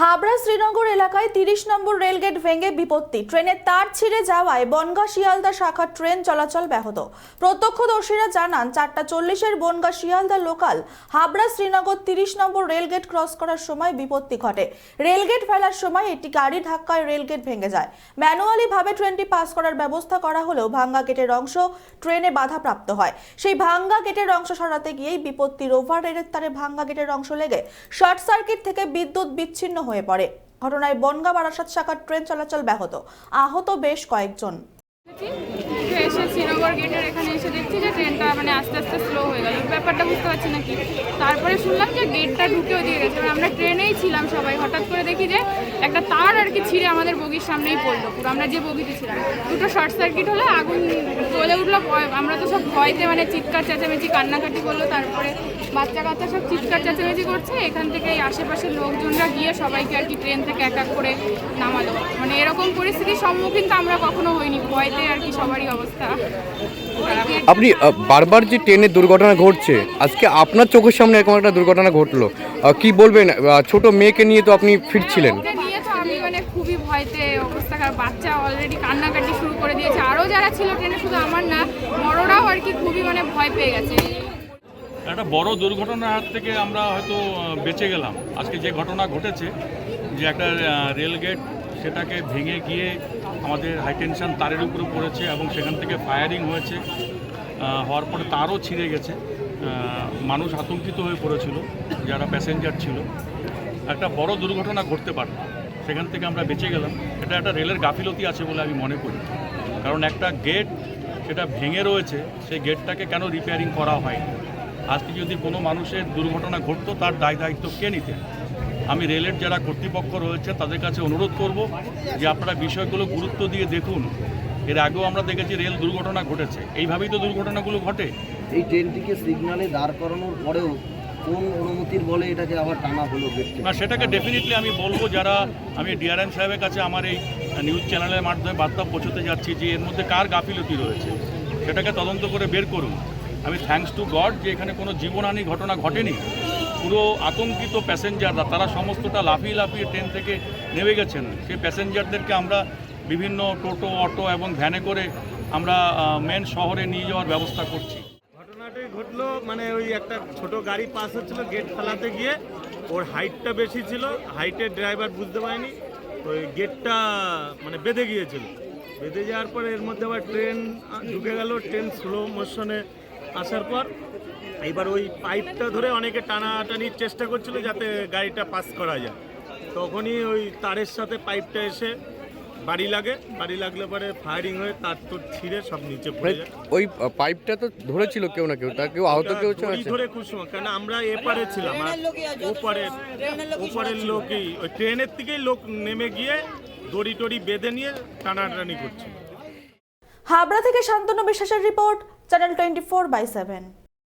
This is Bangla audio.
হাবড়া শ্রীনগর এলাকায় তিরিশ নম্বর রেলগেট ভেঙে বিপত্তি। ট্রেনের তার ছিঁড়ে যাওয়ায় বনগা শিয়ালদা শাখা ট্রেন চলাচল ব্যাহত। প্রত্যক্ষদর্শীরা জানান, চারটা চল্লিশের বনগা শিয়ালদা লোকাল হাবড়া শ্রীনগর তিরিশ নম্বর রেলগেট ক্রস করার সময় বিপত্তি ঘটে। রেলগেট ফেলার সময় একটি গাড়ি ধাক্কায় রেলগেট ভেঙে যায়। ম্যানুয়ালি ভাবে ট্রেনটি পাস করার ব্যবস্থা করা হলেও ভাঙ্গা গেটের অংশ ট্রেনে বাধাপ্রাপ্ত হয়। সেই ভাঙ্গা গেটের অংশ সরাতে গিয়েই বিপত্তির ওভার রেলের তারে ভাঙ্গা গেটের অংশ লেগে শর্ট সার্কিট থেকে বিদ্যুৎ বিচ্ছিন্ন হয়ে পড়ে। ঘটনায় বনগা বারাসাত শাখার ট্রেন চলাচল ব্যাহত। আহত বেশ কয়েকজন। এসে শ্রীনগর গেটের এখানে এসে দেখছি যে ট্রেনটা মানে আস্তে আস্তে স্লো হয়ে গেল। ব্যাপারটা বুঝতে পারছি না কি। তারপরে শুনলাম যে গেটটা ঢুকেও দিয়ে গেছে। মানে আমরা ট্রেনেই ছিলাম সবাই। হঠাৎ করে দেখি যে একটা তার আর কি ছিঁড়ে আমাদের বগির সামনেই পড়ল পুরো। আমরা যে বগিতে ছিলাম। দুটো শর্ট সার্কিট হলে, আগুন উঠল আমরা তো সব ভয়তে মানে চিৎকার চেঁচামেচি কান্নাকাটি করল তারপরে বাচ্চা কাচ্চা সব চিৎকার চেঁচামেচি করছে এখান থেকে এই আশেপাশের লোকজনরা গিয়ে সবাইকে আর কি ট্রেন থেকে এক এক করে নামালো। মানে এরকম পরিস্থিতির সম্মুখীন তো আমরা কখনো হইনি ভয়তে আর কি সবারই অবস্থা। আপনি বারবার যে ট্রেনের দুর্ঘটনা ঘটছে আজকে আপনার চোখের সামনে এরকম একটা দুর্ঘটনা ঘটলো কি বলবেন? ছোট মেয়েকে নিয়ে তো আপনি ফিরছিলেন ওকে নিয়ে তো আমি মানে খুবই ভয়তে অবস্থা খারাপ। বাচ্চা অলরেডি কান্নাকাটি শুরু করে দিয়েছে। আরও যারা ছিল ট্রেনে, শুধু আমার না, বড়রাও আর কি খুবই মানে ভয় পেয়ে গেছে। একটা বড় দুর্ঘটনার হাত থেকে আমরা হয়তো বেঁচে গেলাম। আজকে যে ঘটনা ঘটেছে, যে একটা রেলগেট, সেটাকে ভেঙে গিয়ে আমাদের হাইটেনশন তারের উপরে পড়েছে এবং সেখান থেকে ফায়ারিং হয়েছে হওয়ার পরে তারও ছিঁড়ে গেছে। মানুষ আতঙ্কিত হয়ে পড়েছিল, যারা প্যাসেঞ্জার ছিল। একটা বড় দুর্ঘটনা ঘটতে পারে। সেখান থেকে আমরা বেঁচে গেলাম। এটা একটা রেলের গাফিলতি আছে বলে আমি মনে করি। কারণ একটা গেট সেটা ভেঙে রয়েছে, সেই গেটটাকে কেন রিপেয়ারিং করা হয়নি? আজকে যদি কোনো মানুষের দুর্ঘটনা ঘটতো, তার দায় দায়িত্ব কে নিতেন আমি রেলের যারা কর্তৃপক্ষ রয়েছে, তাদের কাছে অনুরোধ করব যে আপনারা বিষয়গুলো গুরুত্ব দিয়ে দেখুন। এর আগেও আমরা দেখেছি রেল দুর্ঘটনা ঘটেছে। এইভাবেই তো দুর্ঘটনাগুলো ঘটে। এই ট্রেনটিকে সিগনালে দাঁড় করানোর পরেও কোন অনুমতির বলে এটাকে আবার টানা হলো না, সেটাকে ডেফিনেটলি আমি বলব যারা, আমি ডিআরএম সাহেবের কাছে আমার এই নিউজ চ্যানেলের মাধ্যমে বার্তা পৌঁছতে যাচ্ছি যে এর মধ্যে কার গাফিলতি রয়েছে, সেটাকে তদন্ত করে বের করুন। আমি থ্যাঙ্কস টু গড যে এখানে কোনো জীবনহানি ঘটনা ঘটেনি। পুরো আতঙ্কিত প্যাসেঞ্জাররা তারা সমস্তটা লাফিয়ে লাফিয়ে ট্রেন থেকে নেমে গেছেন। সেই প্যাসেঞ্জারদেরকে আমরা বিভিন্ন টোটো, অটো এবং ভ্যানে করে আমরা মেন শহরে নিয়ে যাওয়ার ব্যবস্থা করছি। ঘটলো মানে ওই একটা ছোট গাড়ি পাস হচ্ছিল গেট ফেলাতে গিয়ে। ওর হাইটটা বেশি ছিল হাইটের ড্রাইভার বুঝতে পারেনি। ওই গেটটা মানে বেঁধে গিয়েছিল। বেঁধে যাওয়ার পর এর মধ্যে আবার ট্রেন ঢুকে গেল ট্রেন স্লো মোশনে আসার পর। এবার ওই পাইপটা ধরে অনেকে টানাটানির চেষ্টা করছিল যাতে গাড়িটা পাস করা যায়। তখনই ওই তারের সাথে পাইপটা এসে বাড়ি লাগে বাড়ি লাগলে পরে ফায়ারিং হয়ে তার তোর ছিঁড়ে সব নিচে পড়ে যায়। ওই পাইপটা তো ধরেছিল কেউ না কেউ তা কেউ আহত কেউ দড়ি ধরে কুসুম কেন আমরা এপারে ছিলাম আর ওপারের ওপারের লোকই ওই ট্রেনের থেকেই লোক নেমে গিয়ে দড়ি টড়ি বেঁধে নিয়ে টানাটানি করছে। হাবড়া থেকে শান্তনু বিশ্বাসের report channel twenty four by seven